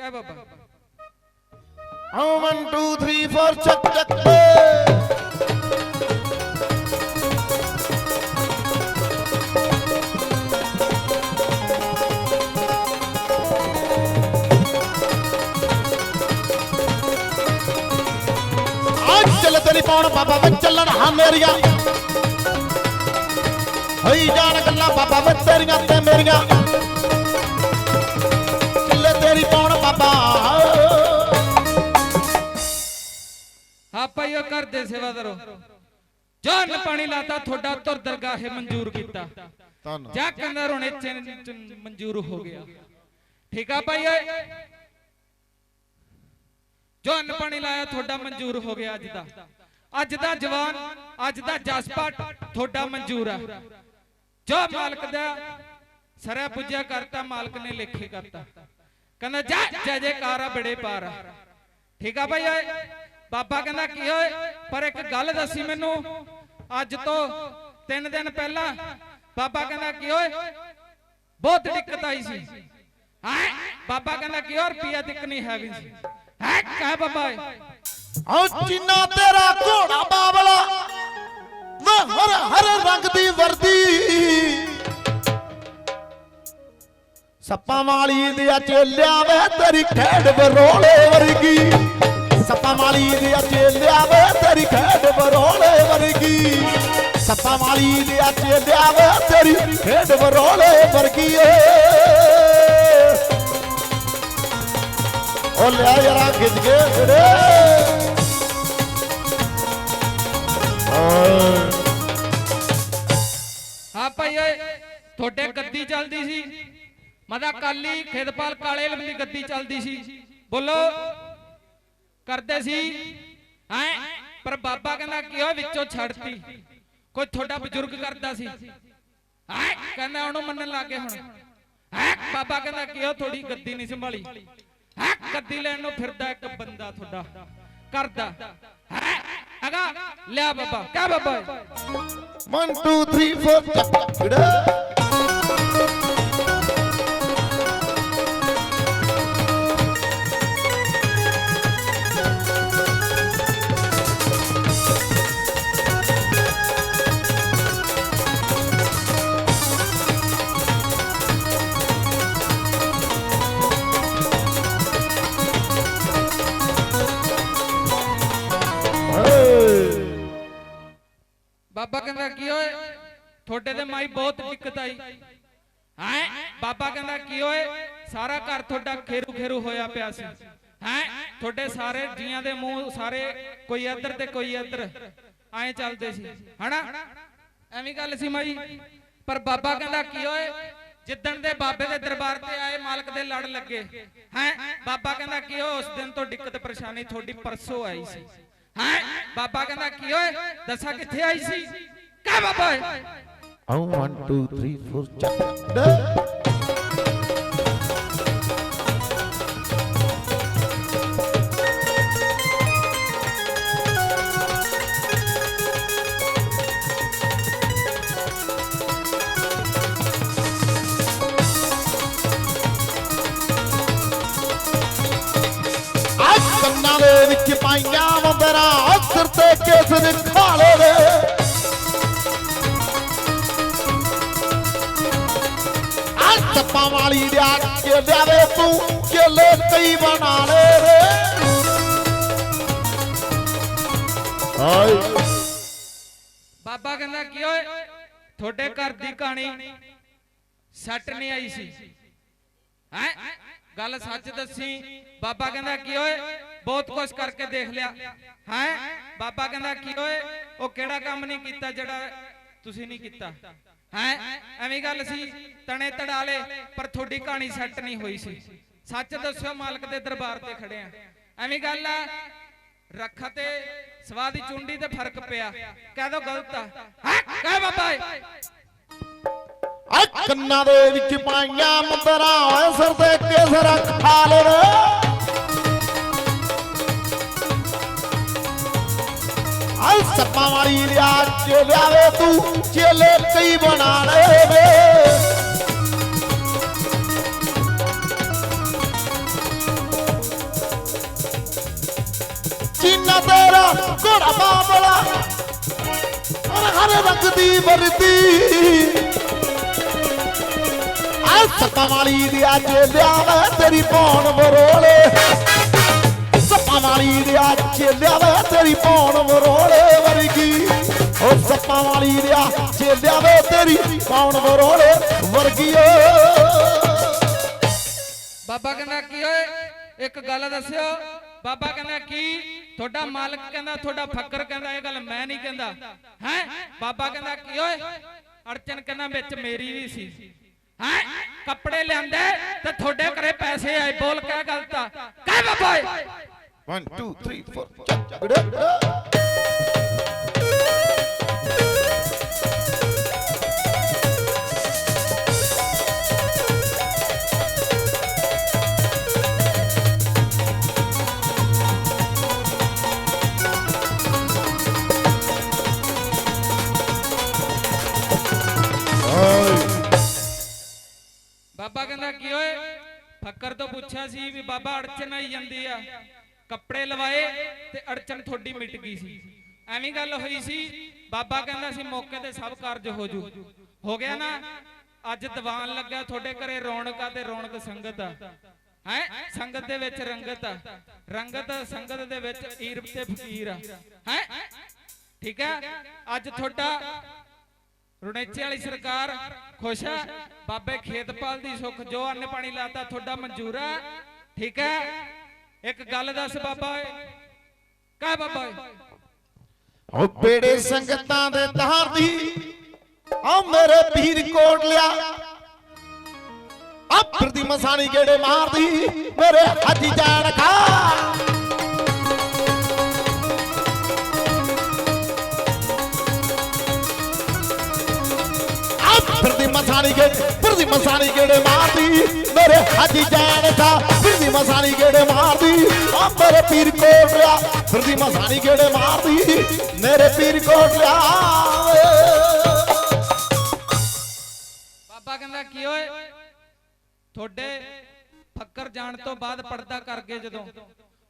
ਕਹਿ ਬਾਬਾ। ਓ 1 2 3 4 ਚੱਕ ਚੱਕ। ਅੱਜ ਚੱਲ ਤੇਰੀ ਪਾਉਣ ਬਾਬਾ ਵੇ ਚੱਲਣ ਹਾਂ ਮੇਰੀਆਂ। ਹੋਈ ਜਾਣ ਗੱਲਾਂ ਬਾਬਾ ਵੇ ਤੇਰੀਆਂ ਤੇ ਮੇਰੀਆਂ। ਹਾਂ ਭਾਈ ਉਹ ਕਰਦੇ ਸੇਵਾਦਾਰੋ ਜਾਨ ਪਾਣੀ ਲਾਤਾ ਤੁਹਾਡਾ ਤੁਰ ਦਰਗਾਹੇ ਮਨਜ਼ੂਰ ਕੀਤਾ। ਧੰਨ ਜਾ ਕਹਿੰਦਾ ਰੋਣੇ ਚ ਮਨਜ਼ੂਰ ਹੋ ਗਿਆ। ਠੀਕ ਆ ਭਾਈ ਓਏ? ਜੋ ਅੰਨ ਪਾਣੀ ਲਾਇਆ ਤੁਹਾਡਾ ਮਨਜ਼ੂਰ ਹੋ ਗਿਆ ਅੱਜ ਦਾ। ਅੱਜ ਦਾ ਜਵਾਨ ਅੱਜ ਦਾ ਜਸਪਾਟ ਤੁਹਾਡਾ ਮਨਜ਼ੂਰ ਆ। ਜੋ ਮਾਲਕ ਦਾ ਸਰਾ ਪੁੱਜਿਆ ਕਰਤਾ ਮਾਲਕ ਨੇ ਲੇਖੇ ਕਰਤਾ। ਕਹਿੰਦਾ ਜਾ ਜੈ ਜੈਕਾਰ ਬੜੇ ਪਾਰ ਠੀਕ ਆ ਭਾਈ ਓਏ? ਬਾਬਾ ਕਹਿੰਦਾ ਕੀ ਓਏ ਪਰ ਇੱਕ ਗੱਲ ਦੱਸੀ ਮੈਨੂੰ। ਅੱਜ ਤੋਂ 3 ਦਿਨ ਪਹਿਲਾਂ ਬਾਬਾ ਕਹਿੰਦਾ ਕੀ ਓਏ ਬਹੁਤ ਦਿੱਕਤ ਆਈ ਸੀ। ਹੈ? ਬਾਬਾ ਕਹਿੰਦਾ ਕੀ ਓਏ ਰੁਪਿਆ ਦਿੱਕ ਨਹੀਂ ਹੈਗੀ ਸੀ। ਹੈ? ਕਹਿ ਬਾਬਾ ਓ ਚੀਨਾ ਤੇਰਾ ਘੋੜਾ ਬਾਬਲਾ ਵੇ ਹਰ ਹਰ ਰੰਗ ਦੀ ਵਰਦੀ। ਸੱਪਾਂ ਵਾਲੀ ਦੇ ਚੇਲਿਆ ਵੇ ਤੇਰੀ ਖੇਡ ਬਰੋਲੇ ਵਰਗੀ। ਸੱਪਾਂ ਵਾਲੀ ਦੇ ਚੇਲਿਆ ਵੇ ਤੇਰੀ ਖੇਡ ਬਰੋਲੇ ਵਰਗੀ। ਸੱਪਾਂ ਵਾਲੀ ਦੇ ਚੇਲਿਆ ਵੇ ਤੇਰੀ ਖੇਡ ਬਰੋਲੇ ਵਰਗੀ ਏ। ਓ ਲੈ ਯਾਰਾ ਖਿੱਚ ਕੇ ਵੀਰੇ ਹਾਂ ਭਾਈ ਓਏ, ਤੁਹਾਡੇ ਗੱਦੀ ਚੱਲਦੀ ਸੀ। ਮਦਾ ਕਾਲੀ ਖੇਦਪਾਲ ਕਾਲੇ ਇਲਮ ਗੱਦੀ ਚੱਲਦੀ ਸੀ। ਬੋਲੋ। ਕਰਦੇ ਸੀ? ਹੈ? ਪਰ ਬਾਬਾ ਕਹਿੰਦਾ ਕੀ ਹੋਇਆ ਵਿੱਚੋਂ ਛੱਡਤੀ। ਕੋਈ ਤੁਹਾਡਾ ਬਜ਼ੁਰਗ ਕਰਦਾ ਸੀ। ਹੈ? ਕਹਿੰਦਾ ਉਹਨੂੰ ਮੰਨਣ ਲੱਗੇ ਹੁਣ। ਹੈ? ਬਾਬਾ ਕਹਿੰਦਾ ਕੀ ਹੋ ਥੋੜੀ ਗੱਦੀ ਨਹੀਂ ਸੰਭਾਲੀ। ਹੈ? ਗੱਦੀ ਲੈਣ ਨੂੰ ਫਿਰਦਾ ਇੱਕ ਬੰਦਾ ਤੁਹਾਡਾ। ਕਰਦਾ। ਹੈ? ਅਗਾ ਲਿਆ ਬਾਬਾ। ਕਾ ਬਾਬਾ? 1 2 3 4 ਚੱਕ ਤੁਹਾਡੇ ਤੇ ਮਾਈ ਬਹੁਤ ਦਿੱਕਤ ਆਈ। ਹੈ? ਬਾਬਾ ਕਹਿੰਦਾ, ਕੀ ਹੋਏ ਸਾਰਾ ਘਰ ਤੁਹਾਡਾ ਖੇਰੂ ਖੇਰੂ ਹੋਇਆ ਪਿਆ ਸੀ। ਹੈ? ਤੁਹਾਡੇ ਸਾਰੇ ਜੀਆਂ ਦੇ ਮੂੰਹ ਸਾਰੇ ਕੋਈ ਇੱਧਰ ਤੇ ਕੋਈ ਇੱਧਰ। ਐਂ ਚੱਲਦੇ ਸੀ। ਹਨਾ? ਐਵੇਂ ਗੱਲ ਸੀ ਮਾਈ। ਪਰ ਬਾਬਾ ਕਹਿੰਦਾ, ਕੀ ਓਏ? ਜਿੱਦਣ ਦੇ ਬਾਬੇ ਦੇ ਦਰਬਾਰ ਤੇ ਆਏ, ਮਾਲਕ ਦੇ ਲੜ ਲੱਗੇ। ਹੈ? ਬਾਬਾ ਕਹਿੰਦਾ, ਕੀ ਓਏ? ਉਸ ਦਿਨ ਤੋਂ ਦਿੱਕਤ ਪਰੇਸ਼ਾਨੀ ਤੁਹਾਡੀ ਪਰਸੋਂ ਆਈ ਸੀ। ਹੈ? ਬਾਬਾ ਕਹਿੰਦਾ, ਕੀ ਹੋਏ ਦੱਸਾਂ ਕਿੱਥੇ ਆਈ ਸੀ? ਕਹ ਬਾਬਾ ਓਏ ਓ 1 2 3 4 ਕੰਨਾਂ ਦੇ ਵਿੱਚ ਪਾਈਆਂ ਮੰਦਰਾਂ ਸਿਰ ਤੇ ਕੇਸਰ ਖਾਲੇ ਵੇ ਅੱਜ ਵਾਲੀ ਲਿਆ ਕੇ ਲਿਆਵੇ ਤੂੰ ਕੇਲੇ ਕਈ ਬਣਾ ਲੈ ਰੇ। ਹਾਏ। ਬਾਬਾ ਕਹਿੰਦਾ ਕੀ ਓਏ, ਤੁਹਾਡੇ ਘਰ ਦੀ ਕਹਾਣੀ ਸੱਟ ਨਹੀਂ ਆਈ ਸੀ। ਹੈ? ਗੱਲ ਸੱਚ ਦੱਸੀ। ਬਾਬਾ ਕਹਿੰਦਾ ਕੀ ਓਏ, ਬਹੁਤ ਕੁਝ ਕਰਕੇ ਦੇਖ ਲਿਆ। ਹੈ? ਬਾਬਾ ਕਹਿੰਦਾ ਕੀ ਓਏ, ਉਹ ਕਿਹੜਾ ਕੰਮ ਨਹੀਂ ਕੀਤਾ ਜਿਹੜਾ ਤੁਸੀਂ ਨਹੀਂ ਕੀਤਾ? ਹੈ? ਐਵੇਂ ਗੱਲ ਸੀ। ਤਣੇ ਤੜਾਲੇ, ਪਰ ਤੁਹਾਡੀ ਕਹਾਣੀ ਸੱਟ ਨਹੀਂ ਹੋਈ ਸੀ। ਸੱਚ ਦੱਸਿਓ, ਮਾਲਕ ਦੇ ਦਰਬਾਰ ਤੇ ਖੜੇ ਆ। ਐਵੇਂ ਗੱਲ ਆ। ਰੱਖਾ ਤੇ ਸਵਾਦ ਦੀ ਚੁੰਡੀ ਤੇ ਫ਼ਰਕ ਪਿਆ। ਕਹਿ ਦੋ ਗਲਤ ਆ। ਕਹਿ ਬਾਬਾ ਆ ਕੰਨਾਂ ਦੇ ਵਿੱਚ ਪਾਈਆਂ ਮੰਦਰਾਂ, ਸਿਰ ਤੇ ਕੇਸਰ ਖਾ ਲੈ ਹਲ ਸੱਪਾਂ ਵਾਲੀ ਲਿਆ ਚੇਲਿਆ ਵੇ ਤੂੰ ਚੇਲੇ ਕਈ ਬਣਾ ਲਏ ਵੇ ਜਿੰਨਾ ਤੇਰਾ ਘੋੜਾ ਬਾਬਲਾ, ਹਰ ਹਰ ਰੰਗ ਦੀ ਵਰਦੀ। ਹਲ ਸੱਪਾਂ ਵਾਲੀ ਲਿਆ ਚੇਲਿਆ ਤੇਰੀ ਪੌਣ ਬਰੋਲੇ। ਸੱਪਾਂ ਵਾਲੀ ਦੇ ਆ ਚੇਲਿਆਵੇ ਤੇਰੀ ਪੌਣ ਮਰੋਲੇ ਵਰਗੀ। ਉਹ ਸੱਪਾਂ ਵਾਲੀ ਦੇ ਆ ਚੇਲਿਆਵੇ ਤੇਰੀ ਪੌਣ ਮਰੋਲੇ ਵਰਗੀ ਓ। ਬਾਬਾ ਕਹਿੰਦਾ ਕੀ ਓਏ? ਇੱਕ ਗੱਲ ਦੱਸਿਓ। ਬਾਬਾ ਕਹਿੰਦਾ ਕੀ? ਤੁਹਾਡਾ ਮਾਲਕ ਕਹਿੰਦਾ, ਤੁਹਾਡਾ ਫੱਕਰ ਕਹਿੰਦਾ, ਇਹ ਗੱਲ ਮੈਂ ਨਹੀਂ ਕਹਿੰਦਾ। ਹੈ? ਬਾਬਾ ਕਹਿੰਦਾ ਕੀ ਓਏ? ਅਰਚਨ ਕਹਿੰਦਾ ਵਿੱਚ ਮੇਰੀ ਵੀ ਸੀ। ਹੈ? ਕੱਪੜੇ ਲਿਆਂਦੇ ਤੇ ਤੁਹਾਡੇ ਘਰੇ ਪੈਸੇ ਆਏ, ਬੋਲ ਕਹਿ ਗਲਤਾ ਕਹਿ ਬਾਬਾ ਓਏ 1 2 3 4 ਬਾਬਾ ਕਹਿੰਦਾ, ਕੀ ਓਏ? ਫੱਕਰ ਤੋਂ ਪੁੱਛਿਆ ਸੀ ਵੀ ਬਾਬਾ ਅੜਚਨ ਆਈ ਜਾਂਦੀ ਆ। ਕੱਪੜੇ ਲਵਾਏ ਤੇ ਅੜਚਨ ਤੁਹਾਡੀ ਮਿਟ ਗਈ ਸੀ। ਐਵੇਂ ਗੱਲ ਹੋਈ ਸੀ, ਬਾਬਾ ਕਹਿੰਦਾ ਸੀ ਮੌਕੇ ਤੇ ਸਭ ਕਾਰਜ ਹੋ ਜੂ। ਹੋ ਗਿਆ ਨਾ, ਅੱਜ ਦੀਵਾਨ ਲੱਗਾ ਤੁਹਾਡੇ ਘਰੇ ਰੌਣਕ ਆ ਤੇ ਰੌਣਕ ਸੰਗਤ ਆ। ਹੈ? ਸੰਗਤ ਦੇ ਵਿੱਚ ਰੰਗਤ ਆ। ਰੰਗਤ ਸੰਗਤ ਦੇ ਵਿੱਚ ਈਰਬ ਤੇ ਫਕੀਰ ਆ। ਹੈ? ਠੀਕ ਹੈ ਅੱਜ ਤੁਹਾਡਾ ਰੁਣੇਚੇ ਵਾਲੀ ਸਰਕਾਰ ਖੁਸ਼ ਹੈ ਬਾਬੇ ਖੇਤਪਾਲ ਦੀ ਸੁੱਖ, ਜੋ ਅੰਨ ਪਾਣੀ ਲਾਤਾ, ਤੁਹਾਡਾ ਮਨਜ਼ੂਰ ਆ। ਠੀਕ ਹੈ ਇੱਕ ਗੱਲ ਦੱਸ ਬਾਬਾ ਓਏ ਕਹ ਬਾਬਾ ਓਏ ਓ ਬੇੜੇ ਸੰਗਤਾਂ ਦੇ ਤਾਰ ਆ ਮੇਰੇ ਪੀਰ ਕੋਟ ਲਿਆ। ਆ ਦੀ ਮਸਾਣੀ ਗੇੜੇ ਮਾਰਦੀ, ਮੇਰੇ ਹਾਜੀ ਜਾਣ ਖਾ। ਫਿਰਦੀ ਮਸਾਣੀ ਗੇੜੇ, ਫਿਰਦੀ ਮਸਾਣੀ ਗੇੜੇ ਮਾਰਦੀ। ਮੇਰੇ ਹਾਜੀ ਜਾਣ ਖਾ ਫਿਰਦੀ ਮਸਾਣੀ ਗੇੜੇ ਮਾਰਦੀ। ਆ ਮੇਰੇ ਪੀਰ ਕੋਟ ਫਿਰਦੀ ਮਸਾਣੀ ਗੇੜੇ ਮਾਰਦੀ। ਮੇਰੇ ਪੀਰ ਕੋਟ ਬਾਬਾ ਕਹਿੰਦਾ, ਕੀ ਓਏ? ਤੁਹਾਡੇ ਫੱਕਰ ਜਾਣ ਤੋਂ ਬਾਅਦ ਪਰਦਾ ਕਰ ਗਏ ਜਦੋਂ।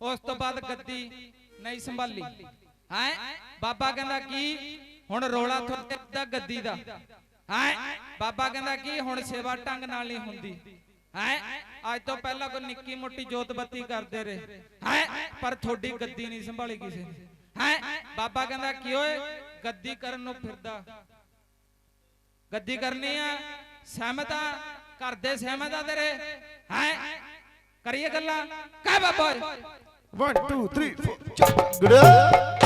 ਉਸ ਤੋਂ ਬਾਅਦ ਗੱਦੀ ਨਹੀਂ ਸੰਭਾਲੀ। ਹੈ? ਬਾਬਾ ਕਹਿੰਦਾ, ਕੀ? ਹੁਣ ਰੋਲਾ ਤੁਹਾਡੇ ਦਾ ਗੱਦੀ ਦਾ। ਹੈ? ਬਾਬਾ ਕਹਿੰਦਾ ਕੀ ਹੁਣ ਸੇਵਾ ਢੰਗ ਨਾਲ ਨਹੀਂ ਹੁੰਦੀ। ਹੈ? ਅੱਜ ਤੋਂ ਪਹਿਲਾਂ ਕੋਈ ਨਿੱਕੀ ਮੋਟੀ ਜੋਤ ਬੱਤੀ ਕਰਦੇ ਰਹੇ। ਹੈ? ਪਰ ਤੁਹਾਡੀ ਗੱਦੀ ਨਹੀਂ ਸੰਭਾਲੀ ਕਿਸੇ ਨੇ। ਹੈ? ਬਾਬਾ ਕਹਿੰਦਾ ਕੀ ਓਏ ਗੱਦੀ ਕਰਨ ਨੂੰ ਫਿਰਦਾ। ਗੱਦੀ ਕਰਨੀ ਆ ਸਹਿਮਤ ਆ ਘਰ ਦੇ ਸਹਿਮਤ ਆ ਤੇਰੇ। ਹੈ? ਕਰੀਏ ਗੱਲਾਂ। ਕਹਿ ਬਾਬਾ ਓਏ। 1 2 3 4 ਗੁੜ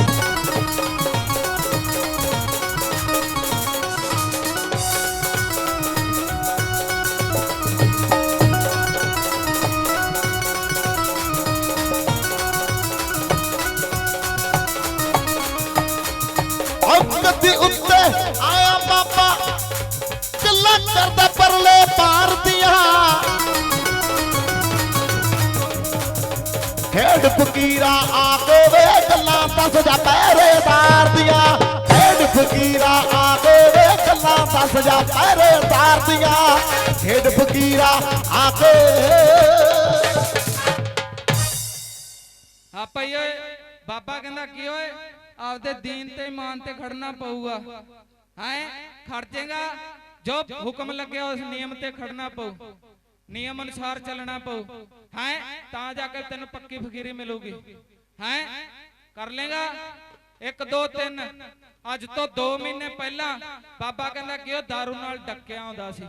ਖੇਡ ਫਕੀਰਾ ਆ ਕੇ ਵੇ ਗੱਲਾਂ ਦੱਸ ਜਾ ਪਹਿਰੇਦਾਰ ਦੀਆਂ ਖੇਡ ਫਕੀਰਾ ਆ ਕੇ ਵੇ ਗੱਲਾਂ ਦੱਸ ਜਾ ਪਹਿਰੇਦਾਰ ਦੀਆਂ ਖੇਡ ਫਕੀਰਾ ਆ ਕੇ। ਹਾਂ ਭਾਈ ਓਏ, ਬਾਬਾ ਕਹਿੰਦਾ ਕੀ ਓਏ, ਆਪਦੇ ਦੀਨ ਤੇ ਇਮਾਨ ਤੇ ਖੜਨਾ ਪਊਗਾ। ਹੈ? ਖੜ ਜਾਏਗਾ ਜੋ ਹੁਕਮ ਲੱਗਿਆ ਉਸ ਨਿਯਮ ਤੇ ਖੜਨਾ ਪਊ। ਨਿਯਮ ਅਨੁਸਾਰ ਚੱਲਣਾ ਪਊ। ਹੈ? ਤਾਂ ਜਾ ਕੇ ਤੈਨੂੰ ਪੱਕੀ ਫਕੀਰੀ ਮਿਲੂਗੀ। ਹੈ? ਕਰ ਲੇਗਾ? 1 2 3 ਅੱਜ ਤੋਂ 2 ਮਹੀਨੇ ਪਹਿਲਾਂ ਬਾਬਾ ਕਹਿੰਦਾ ਕਿ ਉਹ दारू ਨਾਲ ਡੱਕਿਆ ਆਉਂਦਾ ਸੀ।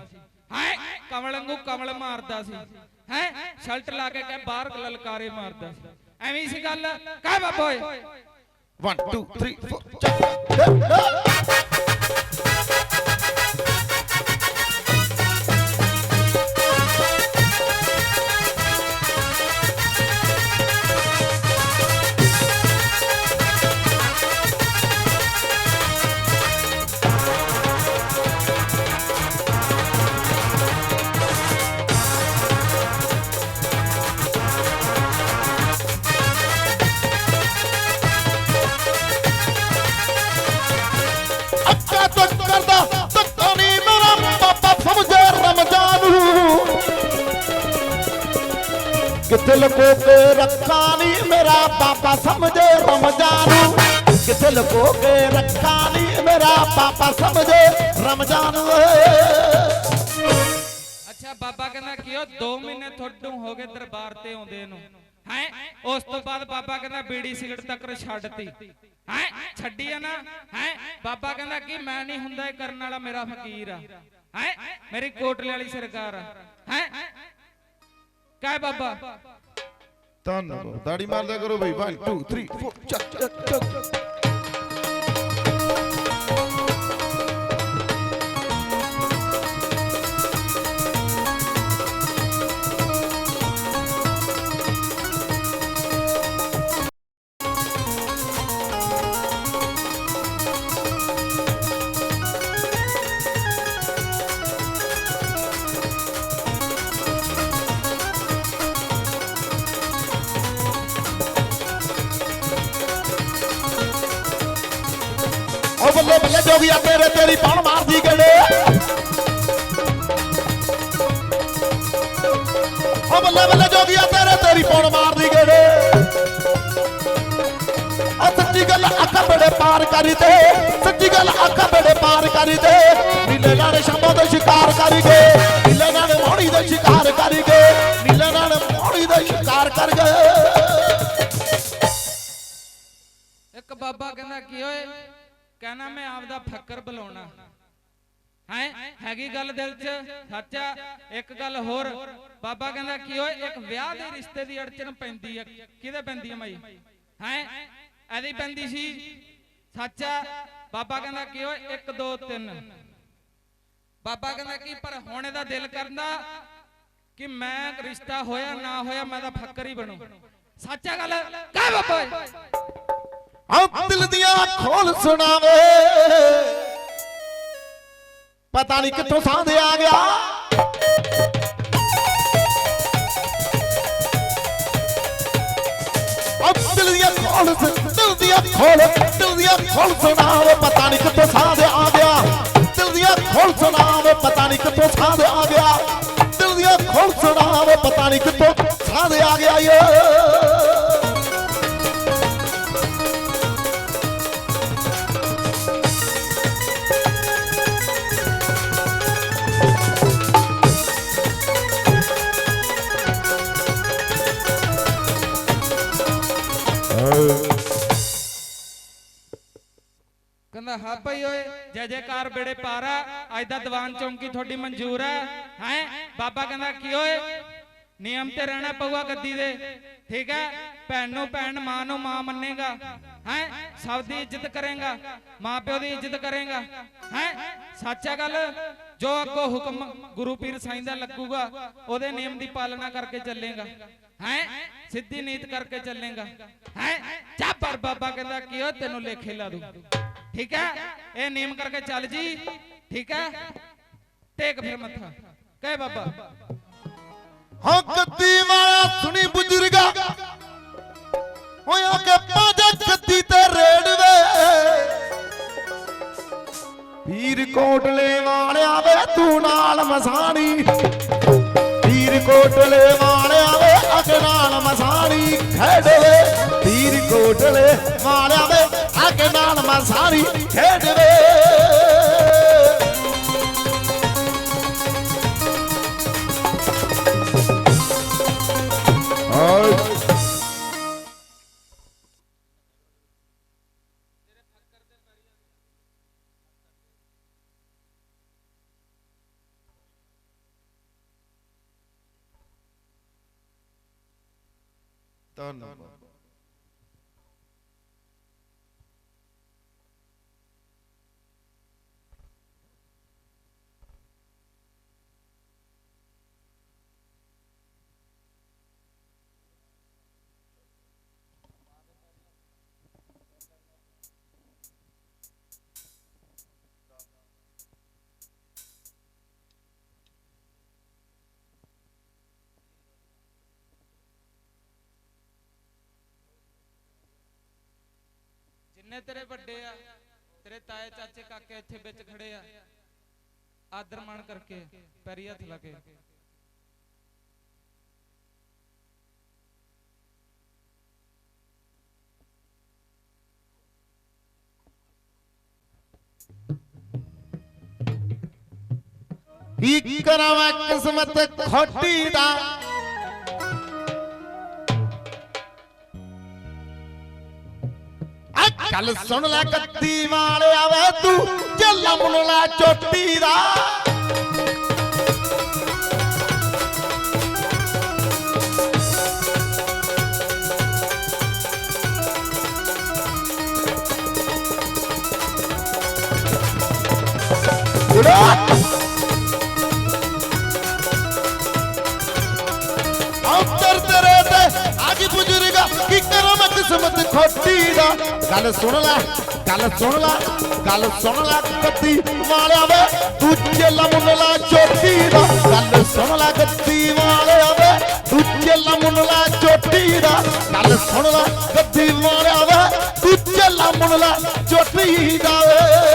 ਹੈ? ਕਮਲ ਵਾਂਗੂ ਕਮਲ ਮਾਰਦਾ ਸੀ। ਹੈ? ਸ਼ਲਟ ਲਾ ਕੇ ਕਹੇ ਬਾਹਰ ਲਲਕਾਰੇ ਮਾਰਦਾ ਸੀ। ਐਵੇਂ ਸੀ ਗੱਲ? ਕਹਿ ਬਾਬਾ ਓਏ। 1 2 3 4 ਕਿੱਥੇ ਲੁਕੋ ਕੇ ਰੱਖਾਂ ਨੀ ਮੇਰਾ ਬਾਬਾ ਸਮਝੇ ਰਮਜ਼ਾਨ ਨੂੰ। ਕਿੱਥੇ ਲੁਕੋ ਕੇ ਰੱਖਾਂ ਨੀ ਮੇਰਾ ਬਾਬਾ ਸਮਝੇ ਰਮਜ਼ਾਨ ਅੱਛਾ, ਬਾਬਾ ਕਹਿੰਦਾ ਕਿ 2 ਮਹੀਨੇ ਤੁਹਾਡੂ ਹੋ ਗਏ ਦਰਬਾਰ ਤੇ ਆਉਂਦੇ ਨੂੰ। ਹੈ? ਉਸ ਤੋਂ ਬਾਅਦ ਬਾਬਾ ਕਹਿੰਦਾ ਬੀੜੀ ਸਿਗਰਟ ਤੱਕ ਛੱਡਤੀ। ਹੈ? ਛੱਡੀ ਆ ਨਾ? ਹੈ? ਬਾਬਾ ਕਹਿੰਦਾ ਕਿ ਮੈਂ ਨਹੀਂ ਹੁੰਦਾ ਇਹ ਕਰਨ ਵਾਲਾ ਮੇਰਾ ਫਕੀਰ ਆ। ਹੈ? ਮੇਰੀ ਕੋਟਲੇ ਵਾਲੀ ਸਰਕਾਰ ਆ। ਹੈ? ਕਾਹ ਬਾਬਾ? ਧੰਨਵਾਦ। ਦਾੜੀ ਮਾਰਦਾ ਕਰੋ ਬਈ। 1 2 3 4 ਚੱਕ ਚੱਕ ਚੱਕ। ਬੱਲੇ ਬੱਲੇ ਤੇਰੇ ਤੇਰੀ ਪਾਣ ਮਾਰਦੀ ਗੜੇ ਓ ਬੱਲੇ ਬੱਲੇ ਜੋਗੀਆ ਤੇਰੇ ਤੇਰੀ ਪਾਣ ਮਾਰਦੀ ਗੜੇ ਓ ਸੱਚੀ ਗੱਲ ਅੱਖਾਂ ਬੜੇ ਪਾਰ ਕਰੀ ਤੇ, ਸੱਚੀ ਗੱਲ ਅੱਖਾਂ ਬੜੇ ਪਾਰ ਕਰੀ ਨੀਲੇ ਨਾਲ ਸ਼ਾਮਾਂ ਦੇ ਸ਼ਿਕਾਰ ਕਰੀ ਗਏ, ਨੀਲੇ ਨਾਲ ਮੋੜੀ ਦਾ ਸ਼ਿਕਾਰ ਕਰੀ ਗਏ, ਨੀਲੇ ਨਾਲ ਮੋੜੀ ਦੇ ਸ਼ਿਕਾਰ ਕਰ ਗਏ। ਇੱਕ ਬਾਬਾ ਕਹਿੰਦਾ, ਕੀ ਓਏ? ਕਹਿੰਦਾ ਮੈਂ ਆਪਦਾ ਫੱਕਰ ਬੁਲਾਉਣਾ। ਹੈ? ਹੈਗੀ ਗੱਲ ਦਿਲ 'ਚ? ਸੱਚਾ? ਇੱਕ ਗੱਲ ਹੋਰ। ਬਾਬਾ ਕਹਿੰਦਾ ਕੀ ਓਏ ਇੱਕ ਵਿਆਹ ਦੇ ਰਿਸ਼ਤੇ ਦੀ ਅੜਚਨ ਪੈਂਦੀ ਆ। ਕਿਹਦੇ ਪੈਂਦੀ ਆ ਮਾਈ? ਹੈ? ਐਦੀ ਪੈਂਦੀ ਸੀ। ਸੱਚਾ? ਬਾਬਾ ਕਹਿੰਦਾ ਕੀ ਓਏ 1 2 3 ਬਾਬਾ ਕਹਿੰਦਾ ਕੀ ਪਰ ਹੁਣ ਇਹਦਾ ਦਿਲ ਕਰਦਾ ਕਿ ਮੈਂ ਰਿਸ਼ਤਾ ਹੋਇਆ ਨਾ ਹੋਇਆ ਮੈਂ ਤਾਂ ਫੱਕਰ ਹੀ ਬਣੂ। ਸੱਚਾ ਗੱਲ? ਕਹਿ ਬਾਬਾ। ਓਏ ਆ ਦਿਲ ਦੀਆਂ ਖੋਲ ਸੁਣਾਵੇ। ਪਤਾ ਨਹੀਂ ਕਿੱਥੋਂ ਸਾਂਧ ਆ ਗਿਆ। ਆ ਦਿਲ ਦੀਆਂ ਖੋਲ ਦਿਲ ਦੀਆਂ ਖੋਲ ਦਿਲ ਦੀਆਂ ਖੋਲ ਸੁਣਾਵੇ, ਪਤਾ ਨਹੀਂ ਕਿੱਥੋਂ ਸਾਂਧ ਆ ਗਿਆ। ਦਿਲ ਦੀਆਂ ਖੋਲ ਸੁਣਾਵੇ, ਪਤਾ ਨਹੀਂ ਕਿੱਥੋਂ ਸਾਂਧ ਆ ਗਿਆ। ਦਿਲ ਦੀਆਂ ਖੋਲ ਸੁਣਾਵੇ, ਪਤਾ ਨਹੀਂ ਕਿੱਥੋਂ ਸਾਂਧ ਆ ਗਿਆ ਏ ਜੈ ਜੈਕਾਰ ਬੇੜੇ ਪਾਰਾ ਅੱਜ ਦਾ ਦੀਵਾਨ ਚੌਂਕੀ ਤੁਹਾਡੀ ਮਨਜ਼ੂਰ ਹੈ ਹੈ? ਬਾਬਾ ਕਹਿੰਦਾ, ਕੀ ਓਏ? ਨਿਯਮ ਤੇ ਰਹਿਣਾ ਪਊਗਾ ਗੱਦੀ ਦੇ। ਠੀਕ ਹੈ ਭੈਣ ਨੂੰ ਭੈਣ, ਮਾਂ ਨੂੰ ਮਾਂ ਮੰਨੇਗਾ, ਹੈ? ਸਭ ਦੀ ਇੱਜ਼ਤ ਕਰੇਗਾ, ਮਾਂ ਪਿਓ ਦੀ ਇੱਜ਼ਤ ਕਰੇਗਾ, ਹੈ? ਸੱਚਾ ਗੱਲ? ਜੋ ਅੱਗੋਂ ਹੁਕਮ ਗੁਰੂ ਪੀਰ ਸਾਈਂ ਦਾ ਲੱਗੂਗਾ, ਉਹਦੇ ਨਿਯਮ ਦੀ ਪਾਲਣਾ ਕਰਕੇ ਚੱਲੇਗਾ, ਹੈ? ਸਿੱਧੀ ਨੀਤ ਕਰਕੇ ਚੱਲੇਗਾ, ਹੈ? ਚਾਬਰ ਬਾਬਾ ਕਹਿੰਦਾ, ਕੀ ਓ ਤੈਨੂੰ ਲੇਖੇ ਲਾ ਦੂ। ਠੀਕ ਹੈ? ਇਹ ਨਿਯਮ ਕਰਕੇ ਚੱਲ ਜੀ। ਠੀਕ ਹੈ? ਟੇਕ ਫਿਰ ਮੱਥਾ। ਕਹਿ ਬਾਬਾ। ਹਾਂ ਗੱਦੀ ਵਾਲਾ ਸੁਣੀ ਬਜ਼ੁਰਗਾ। ਹੋਇਆ ਕਿ ਪਾਜਾ ਗੱਦੀ ਤੇ ਰੇੜਵੇ ਪੀਰ ਕੋਟਲੇ ਵਾਲਿਆ ਵੇ, ਤੂੰ ਨਾਲ ਮਸਾਣੀ। ਪੀਰ ਕੋਟਲੇ ਵਾਲਿਆ ਵੇ, ਅਗ ਨਾਲ ਮਸਾਣੀ। ਖੇਡਵੇ ਪੀਰ ਕੋਟਲੇ ਵਾਲਿਆ ਵੇ ਅਗ ਨਾਲ ਮਸਾਣੀ ਖੇਡਵੇ ਧੰਨਵਾਦ। ਕਿੰਨੇ ਤੇਰੇ ਵੱਡੇ ਆ? ਤੇਰੇ ਤਾਏ ਚਾਚੇ ਕਾਕੇ ਇੱਥੇ ਵਿੱਚ ਖੜੇ ਆ। ਆਦਰ ਮਾਣ ਕਰਕੇ ਪੈਰੀ ਹੱਥ ਲਾ ਕੇ। ਕੀ ਕਰਾਂ ਕਿਸਮਤ ਖੋਟੀ ਦਾ? ਗੱਲ ਸੁਣ ਲੈ ਕੱਤੀ ਵਾਲਿਆ ਵੇ ਤੂੰ ਚੱਲ ਮੁੰਨ ਲੈ ਚੋਟੀ ਦਾ। ਉੜਾ। ਤੇਰੇ ਤੇ ਅੱਜ ਬਜ਼ੁਰਗਾ ਕੀ ਕਰਾਂ ਮੈਂ ਕਿਸਮਤ ਖੋਟੀ? ਦਾ ਗੱਲ ਸੁਣ ਲੈ, ਗੱਲ ਸੁਣ ਲਾ, ਗੱਲ ਸੁਣ ਲੈ ਕੱਤੀ ਵਾਲਿਆ ਵੇ, ਦੂਜੇ ਲਮੁੰਨ ਲਾ ਚੋਟੀ ਦਾ। ਗੱਲ ਸੁਣ ਲੈ ਕੱਤੀ ਵਾਲਿਆ ਵੇ, ਦੂਜੇ ਲਮੁੰਨ ਲਾ ਚੋਟੀ ਦਾ। ਗੱਲ ਸੁਣ ਲੈ ਕੱਤੀ ਵਾਲਿਆ ਵੇ, ਦੂਜੇ ਲਮੁੰਨ ਚੋਟੀ ਦਾ ਵੇ।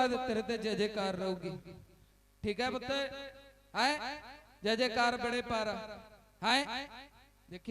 ਬਾਅਦ ਤੇਰੇ ਤੇ ਜੈ ਜੈਕਾਰ ਰਹੂਗੀ। ਠੀਕ ਹੈ ਪੁੱਤ? ਹੈ? ਜੈ ਜੈਕਾਰ ਬੜੇ ਪਾਰਾ ਹੈ? ਦੇਖੀ